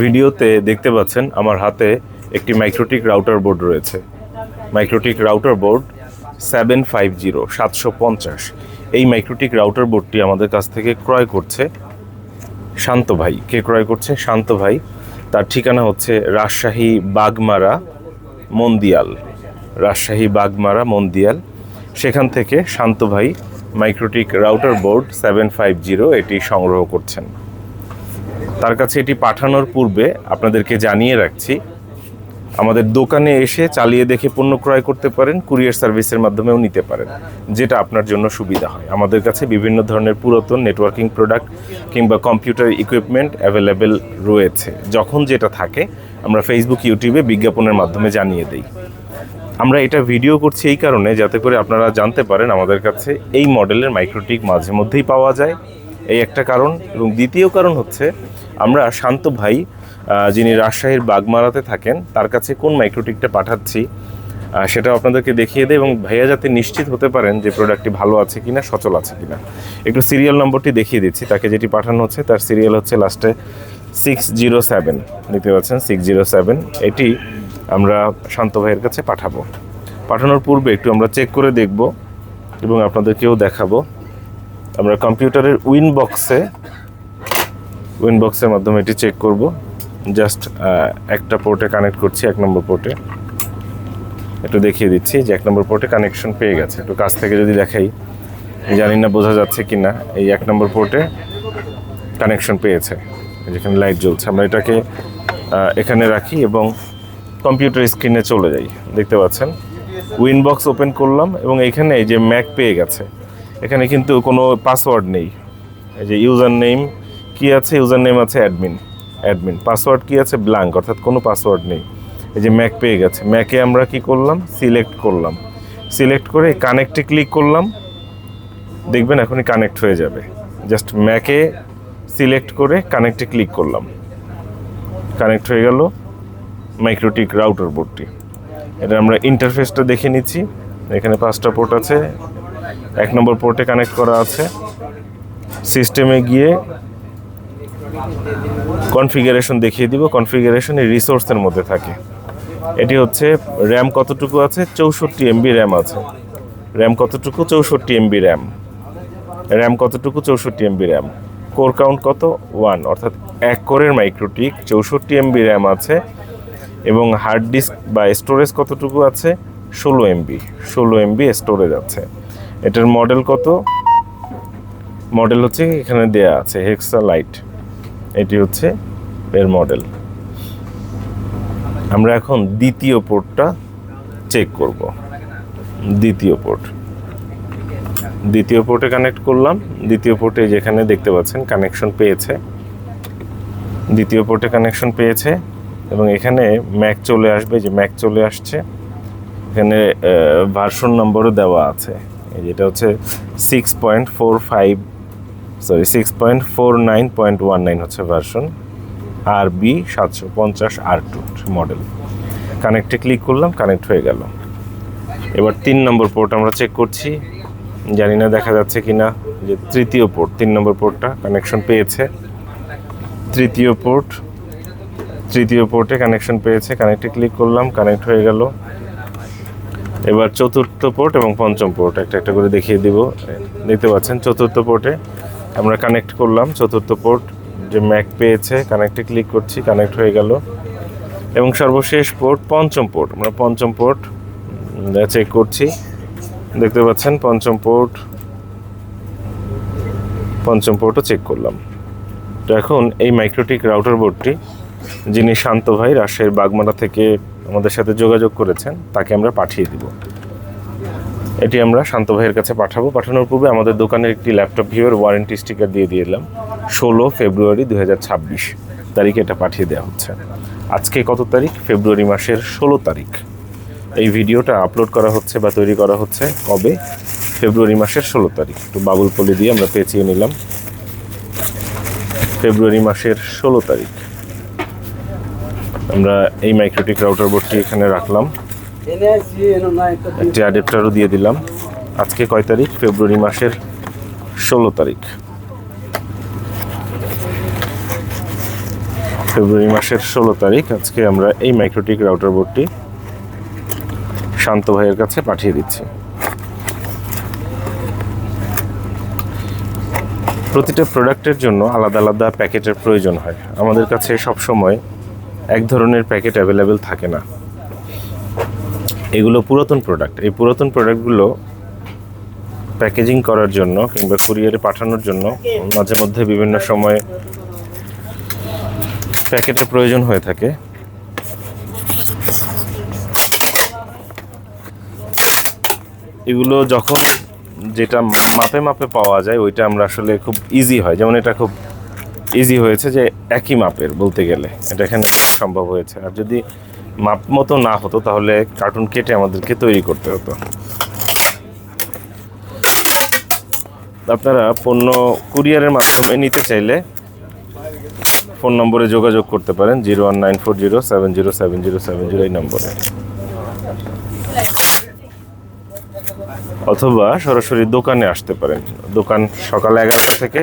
ভিডিওতে দেখতে পাচ্ছেন আমার হাতে একটি মাইক্রোটিক রাউটার বোর্ড রয়েছে। MikroTik router board seven five zero সাতশো পঞ্চাশ। এই মাইক্রোটিক রাউটার বোর্ডটি আমাদের কাছ থেকে ক্রয় করছে শান্ত ভাই। কে ক্রয় করছে? শান্ত ভাই। তার ঠিকানা হচ্ছে রাজশাহী বাগমারা, মন্দিয়াল। রাজশাহী বাগমারা, মন্দিয়াল। সেখান থেকে শান্ত ভাই MikroTik router board seven five zero এটি সংগ্রহ করছেন। তার কাছে এটি পাঠানোর পূর্বে আপনাদেরকে জানিয়ে রাখছি, আমাদের দোকানে এসে চালিয়ে দেখে পণ্য ক্রয় করতে পারেন, কুরিয়ার সার্ভিসের মাধ্যমেও নিতে পারেন, যেটা আপনার জন্য সুবিধা হয়। আমাদের কাছে বিভিন্ন ধরনের পুরাতন নেটওয়ার্কিং প্রোডাক্ট কিংবা কম্পিউটার ইকুইপমেন্ট অ্যাভেলেবেল রয়েছে। যখন যেটা থাকে, আমরা ফেসবুক ইউটিউবে বিজ্ঞাপনের মাধ্যমে জানিয়ে দিই। আমরা এটা ভিডিও করছি এই কারণে যাতে করে আপনারা জানতে পারেন আমাদের কাছে এই মডেলের মাইক্রোটিক মাঝে মধ্যেই পাওয়া যায়। এই একটা কারণ এবং দ্বিতীয় কারণ হচ্ছে আমরা শান্ত ভাই যিনি রাজশাহীর বাগমারাতে থাকেন, তার কাছে কোন মাইক্রোটিকটা পাঠাচ্ছি সেটাও আপনাদেরকে দেখিয়ে দেয় এবং ভাইয়া যাতে নিশ্চিত হতে পারেন যে প্রোডাক্টটি ভালো আছে কিনা, সচল আছে কিনা। একটু সিরিয়াল নম্বরটি দেখিয়ে দিচ্ছি, তাকে যেটি পাঠানো হচ্ছে, তার সিরিয়াল হচ্ছে লাস্টে সিক্স জিরো সেভেন দেখতে পাচ্ছেন? সিক্স জিরো সেভেন এটি আমরা শান্ত ভাইয়ের কাছে পাঠাবো। পাঠানোর পূর্বে একটু আমরা চেক করে দেখব এবং আপনাদেরকেও দেখাবো। আমরা কম্পিউটারের উইন বক্সে উইন বক্সের মাধ্যমে এটি চেক করব। জাস্ট একটা পোর্টে কানেক্ট করছি, এক নম্বর পোর্টে একটু দেখিয়ে দিচ্ছি যে এক নম্বর পোর্টে কানেকশন পেয়ে গেছে। একটু কাছ থেকে যদি দেখাই, জানি না বোঝা যাচ্ছে কি না এই এক নম্বর পোর্টে কানেকশন পেয়েছে। যেখানে লাইট জ্বলছে। আমরা এটাকে এখানে রাখি এবং কম্পিউটার স্ক্রিনে চলে যাই। দেখতে পাচ্ছেন? উইনবক্স ওপেন করলাম এবং এখানে এই যে ম্যাক পেয়ে গেছে। এখানে কিন্তু কোনো পাসওয়ার্ড নেই। এই যে ইউজার নেম কি আছে? ইউজার নেম আছে অ্যাডমিন। অ্যাডমিন। পাসওয়ার্ড কি আছে? ব্ল্যাঙ্ক। অর্থাৎ কোনো পাসওয়ার্ড নেই। এই যে ম্যাক পেয়ে গেছে। ম্যাকে আমরা কি করলাম? সিলেক্ট করলাম। সিলেক্ট করে কানেক্টে ক্লিক করলাম। দেখবেন এখনই কানেক্ট হয়ে যাবে। জাস্ট ম্যাকে সিলেক্ট করে কানেক্টে ক্লিক করলাম। কানেক্ট হয়ে গেল মাইক্রোটিক রাউটার বোর্ডটি। এটা আমরা ইন্টারফেসটা দেখে নিচ্ছি। এখানে পাঁচটা পোর্ট আছে। এক নম্বর পোর্টে কানেক্ট করা আছে। সিস্টেমে গিয়ে কনফিগারেশন দেখিয়ে দিব। কনফিগারেশন এই রিসোর্সের মধ্যে থাকে। এটি হচ্ছে র্যাম কতটুকু আছে? চৌষট্টি এমবি র্যাম আছে। র্যাম কতটুকু? চৌষট্টি এমবি র্যাম র্যাম কতটুকু? চৌষট্টি এমবি র্যাম কোর কাউন্ট কত? ওয়ান অর্থাৎ এক কোরের মাইক্রোটিক চৌষট্টি এমবি র্যাম আছে এবং হার্ড ডিস্ক বা স্টোরেজ কতটুকু আছে? ষোলো এমবি ষোলো এমবি স্টোরেজ আছে। এটার মডেল কত? মডেল হচ্ছে এখানে দেয়া আছে হেক্সা লাইট এটি হচ্ছে এর মডেল আমরা এখন দ্বিতীয় পোর্টটা চেক করব। দ্বিতীয় পোর্ট দ্বিতীয় পোর্টে কানেক্ট করলাম। দ্বিতীয় পোর্টে যেখানে দেখতে পাচ্ছেন কানেকশন পেয়েছে। দ্বিতীয় পোর্টে কানেকশন পেয়েছে এবং এখানে ম্যাক চলে আসবে। যে ম্যাক চলে আসছে। এখানে ভার্সন নম্বরও দেওয়া আছে। যেটা হচ্ছে six point four five sorry six point four nine point one nine হচ্ছে ভার্সন আর বি সাতশো পঞ্চাশ আর টু মডেল কানেক্টে ক্লিক করলাম কানেক্ট হয়ে গেল। এবার তিন নম্বর পোর্ট আমরা চেক করছি। জানি না দেখা যাচ্ছে কি না যে তৃতীয় পোর্ট তিন নম্বর পোর্টটা কানেকশন পেয়েছে। তৃতীয় পোর্ট তৃতীয় পোর্টে কানেকশন পেয়েছে কানেক্টে ক্লিক করলাম কানেক্ট হয়ে গেল। এবার চতুর্থ পোর্ট এবং পঞ্চম পোর্ট একটা একটা করে দেখিয়ে দিব। দেখতে পাচ্ছেন, চতুর্থ পোর্টে আমরা কানেক্ট করলাম, চতুর্থ পোর্ট যে ম্যাক পেয়েছে কানেক্টে ক্লিক করছি কানেক্ট হয়ে গেল। এবং সর্বশেষ পোর্ট পঞ্চম পোর্ট আমরা পঞ্চম পোর্ট চেক করছি। দেখতে পাচ্ছেন, পঞ্চম পোর্ট পঞ্চম পোর্টও চেক করলাম। তো এখন এই মাইক্রোটিক রাউটার বোর্ডটি যিনি শান্ত ভাই, রাজশাহীর বাগমারা থেকে আমাদের সাথে যোগাযোগ করেছেন, তাকে আমরা পাঠিয়ে দিব। এটি আমরা শান্ত ভাইয়ের কাছে পাঠাবো। পাঠানোর পূর্বে আমাদের দোকানের একটি ল্যাপটপ ভিউয়ের ওয়ারেন্টি স্টিকার দিয়ে দিলাম ষোলো ফেব্রুয়ারি দু তারিখে এটা পাঠিয়ে দেওয়া হচ্ছে। আজকে কত তারিখ? ফেব্রুয়ারি মাসের ষোলো তারিখ। এই ভিডিওটা আপলোড করা হচ্ছে বা তৈরি করা হচ্ছে কবে? ফেব্রুয়ারি মাসের ষোলো তারিখ। একটু বাবুল পলি দিয়ে আমরা পেঁচিয়ে নিলাম। ফেব্রুয়ারি মাসের ষোলো তারিখ। আমরা এই মাইক্রোটিক রাউটার বোর্ডটি এখানে রাখলাম। একটি অ্যাডাপ্টারও দিয়ে দিলাম। আজকে কয় তারিখ? ফেব্রুয়ারি মাসের ষোলো তারিখ। ফেব্রুয়ারি মাসের ষোলো তারিখ, আজকে আমরা এই মাইক্রোটিক রাউটার বোর্ডটি শান্ত ভাইয়ের কাছে পাঠিয়ে দিচ্ছি। প্রতিটা প্রোডাক্টের জন্য আলাদা আলাদা প্যাকেটের প্রয়োজন হয়। আমাদের কাছে সব সময় এক ধরনের প্যাকেট অ্যাভেলেবেল থাকে না। এগুলো পুরাতন প্রোডাক্ট এই পুরাতন প্রোডাক্টগুলো প্যাকেজিং করার জন্য কিংবা কুরিয়ারে পাঠানোর জন্য মাঝে মধ্যে বিভিন্ন সময় প্যাকেটের প্রয়োজন হয়ে থাকে। এগুলো যখন যেটা মাপে মাপে পাওয়া যায়, ওইটা আমরা আসলে খুব ইজি হয়। যেমন এটা খুব ইজি হয়েছে যে একই মাপের বলতে গেলে। এটা এখানে সম্ভব হয়েছে। আর যদি মাপ মতো না হতো, তাহলে কার্টুন কেটে আমাদেরকে তৈরি করতে হতো। আপনারা পণ্য কুরিয়ারের মাধ্যমে নিতে চাইলে ফোন নম্বরে যোগাযোগ করতে পারেন, zero one nine four zero seven zero seven zero seven zero এই নম্বরে। অথবা সরাসরি দোকানে আসতে পারেন। দোকান সকাল এগারোটা থেকে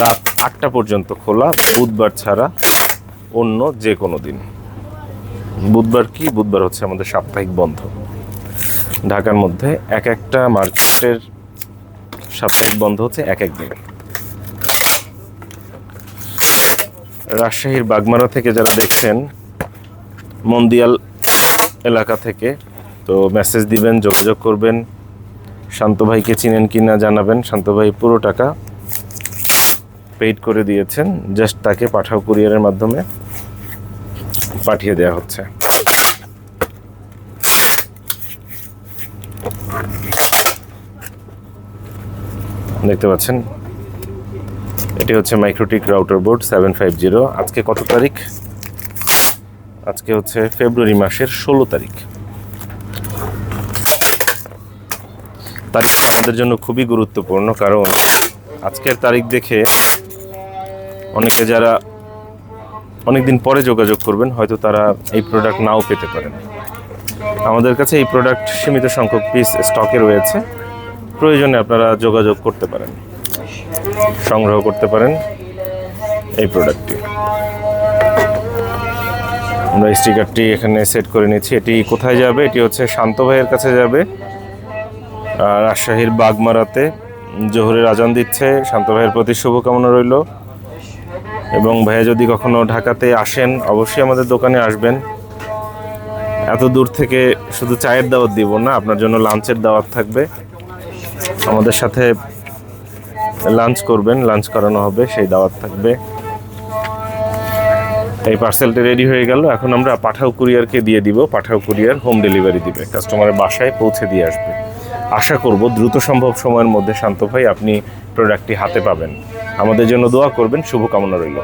রাত আটটা পর্যন্ত খোলা, বুধবার ছাড়া অন্য যে কোনো দিন। বুধবার কি? বুধবার হচ্ছে আমাদের সাপ্তাহিক বন্ধ। ঢাকার মধ্যে এক একটা মার্কেটের সাপ্তাহিক বন্ধ হচ্ছে এক এক দিন। রাজশাহীর বাগমারা থেকে যারা দেখছেন, মন্দিয়াল এলাকা থেকে, তো মেসেজ দিবেন, যোগাযোগ করবেন। শান্ত ভাইকে চিনেন কি না জানাবেন। শান্ত ভাই পুরো টাকা পেইড করে দিয়েছেন। জাস্ট তাকে পাঠাও কুরিয়ারের মাধ্যমে। পাঠিয়ে দেওয়া হচ্ছে। দেখতে পাচ্ছেন? এটি হচ্ছে MikroTik router board seven five zero আজকে কত তারিখ? আজকে হচ্ছে ফেব্রুয়ারি মাসের ষোলো তারিখ। তারিখটা আমাদের জন্য খুবই গুরুত্বপূর্ণ, কারণ আজকের তারিখ দেখে অনেকে যারা অনেকদিন পরে যোগাযোগ করবেন, হয়তো তারা এই প্রোডাক্ট নাও পেতে পারেন। আমাদের কাছে এই প্রোডাক্ট সীমিত সংখ্যক পিস স্টকে রয়েছে। প্রয়োজনে আপনারা যোগাযোগ করতে পারেন, সংগ্রহ করতে পারেন এই প্রোডাক্টটি আমরা স্টিকারটি এখানে সেট করে নিচ্ছি। এটি কোথায় যাবে? এটি হচ্ছে শান্ত ভাইয়ের কাছে যাবে। রাজশাহীর বাগমারাতে জোহরের আজান দিচ্ছে। শান্ত ভাইয়ের প্রতি শুভকামনা রইল। এবং ভাইয়া যদি কখনো ঢাকাতে আসেন, অবশ্যই আমাদের দোকানে আসবেন। এত দূর থেকে শুধু চায়ের দাওয়াত দিব না, আপনার জন্য লাঞ্চের দাওয়াত থাকবে। আমাদের সাথে লাঞ্চ করবেন, লাঞ্চ করানো হবে, সেই দাওয়াত থাকবে। এই পার্সেলটা রেডি হয়ে গেল। এখন আমরা পাঠাও কুরিয়ারকে দিয়ে দিব। পাঠাও কুরিয়ার হোম ডেলিভারি দিবে। কাস্টমারের বাসায় পৌঁছে দিয়ে আসবে। আশা করব দ্রুত সম্ভব সময়ের মধ্যে শান্ত ভাই আপনি প্রোডাক্টটি হাতে পাবেন। আমাদের জন্য দোয়া করবেন। শুভকামনা রইল।